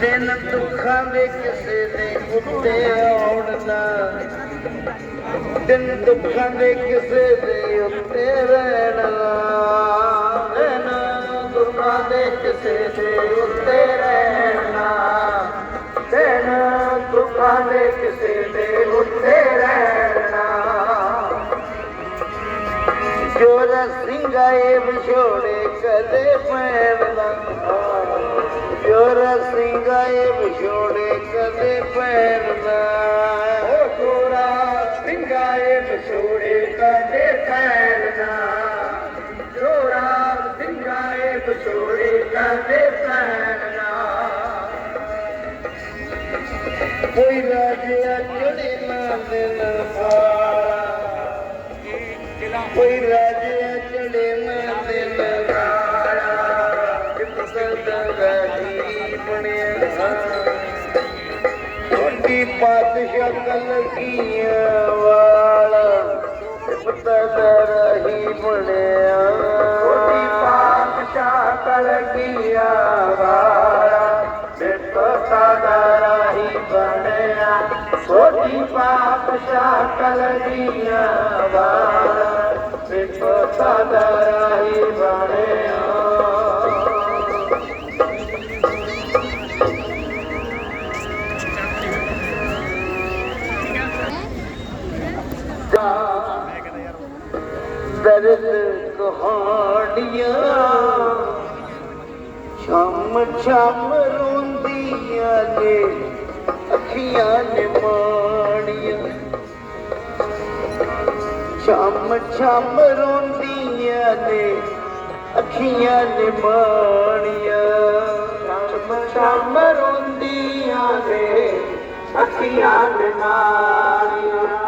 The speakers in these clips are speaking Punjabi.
ਦਿਨ ਦੁੱਖਾਂ ਦੇ ਕਿਸੇ ਦੇ ਉੱਤੇ ਆਉਣਾ ਦਿਨ ਦੁੱਖਾਂ ਦੇ ਕਿਸੇ ਦੇ ਉੱਤੇ ਰਹਿਣਾ। ਦਿਨ ਦੁੱਖਾਂ ਦੇ ਕਿਸੇ ਦੇ ਉੱਤੇ ਰਹਿਣਾ। ਦਿਨ ਦੁੱਖਾਂ ਦੇ ਕਿਸੇ ਵਿਛੋੜੇ ਕਦੇ ਪੈਣਾ ਜੋਰ ਸਿੰਘਾਏ ਵਿਛੋੜੇ ਕਦੇ ਪੈਣਾ ਓ ਜੋਰਾ ਸਿੰਘਾਏ ਵਿਛੋੜੇ ਕਦੇ ਪੈਣਾ ਜੋਰਾ ਸਿੰਘਾਏ ਵਿਛੋੜੇ ਕਦੇ ਪੈਣਾ ਕੋਈ ਰਾਜਿਆ ਚੜੇ ਨਾ ਦਿਨ ਪਾਰਾ ਕੋਈ ਰਾਜਿਆ ਚੜੇ ਪਾਤਸ਼ਾਹ ਕਲਕੀਆਂ ਵਾਲਾ ਪਤਾ ਰਹੀ ਬਣਿਆ ਛੋਟੀ ਪਾਤਸ਼ਾਹ ਕਲਕੀਆਂ ਵਾਲਾ ਪਤਾ ਰਹੀ ਬਣਿਆ ਪਾਪ ਪਾਤਸ਼ਾਹ ਕਲਕੀਆਂ ਵਾਲਾ ਪਤਾ ਰਹੀ ਬਣਿਆ ਦਰਦ ਕਹਾਣੀਆਂ ਸ਼ਾਮ ਸ਼ਾਮ ਰੋਂਦੀਆਂ ਨੇ, ਅੱਖੀਆਂ ਨੇ ਮਾਣੀਆਂ। ਸ਼ਾਮ ਸ਼ਾਮ ਰੋਂਦੀਆਂ ਨੇ, ਅੱਖੀਆਂ ਨੇ ਮਾਣੀਆਂ। ਸ਼ਾਮ ਸ਼ਾਮ ਰੋਂਦੀਆਂ ਨੇ, ਅੱਖੀਆਂ ਨੇ ਮਾਣੀਆਂ।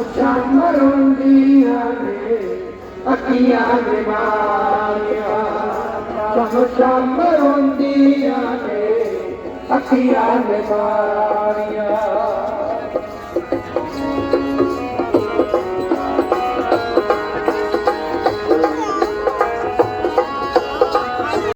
सहूं शाम र अखियां महू शाम रो अख म